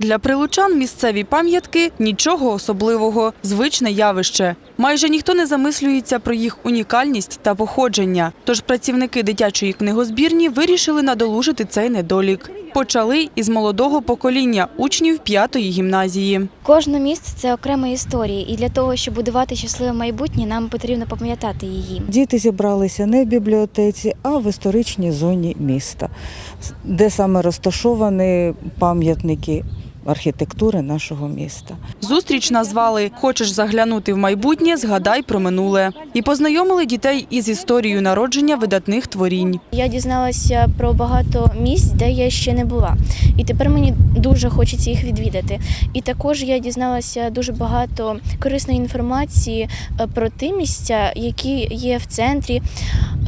Для прилучан місцеві пам'ятки нічого особливого, звичне явище. Майже ніхто не замислюється про їх унікальність та походження. Тож працівники дитячої книгозбірні вирішили надолужити цей недолік. Почали із молодого покоління учнів п'ятої гімназії. Кожне місце це окрема історія, і для того, щоб будувати щасливе майбутнє, нам потрібно пам'ятати її. Діти зібралися не в бібліотеці, а в історичній зоні міста, де саме розташовані пам'ятники архітектури нашого міста. Зустріч назвали Хочеш заглянути в майбутнє, згадай про минуле. І познайомили дітей із історією народження видатних творінь. Я дізналася про багато місць, де я ще не була, і тепер мені дуже хочеться їх відвідати. І також я дізналася дуже багато корисної інформації е, про ті місця, які є в центрі,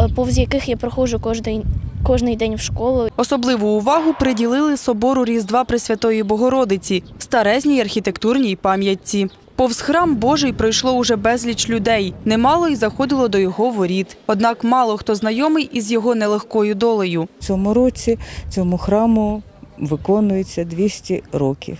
е, повз яких я проходжу кожний, кожний день в школу. Особливу увагу приділили собору Різдва Пресвятої Богородиці, старезній архітектурній пам'ятці. Повз храм Божий пройшло уже безліч людей. Немало й заходило до його воріт. Однак мало хто знайомий із його нелегкою долею. В цьому році цьому храму виконується 200 років.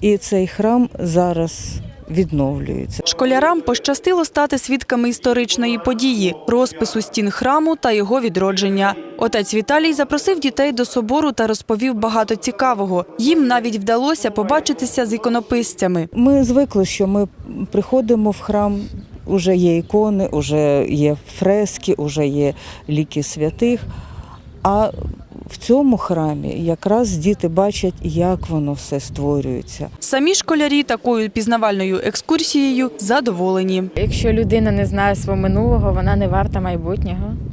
І цей храм зараз відновлюється. Школярам пощастило стати свідками історичної події, розпису стін храму та його відродження. Отець Віталій запросив дітей до собору та розповів багато цікавого. Їм навіть вдалося побачитися з іконописцями. Ми звикли, що ми приходимо в храм, вже є ікони, вже є фрески, вже є ліки святих. А в цьому храмі якраз діти бачать, як воно все створюється. Самі школярі такою пізнавальною екскурсією задоволені. Якщо людина не знає свого минулого, вона не варта майбутнього.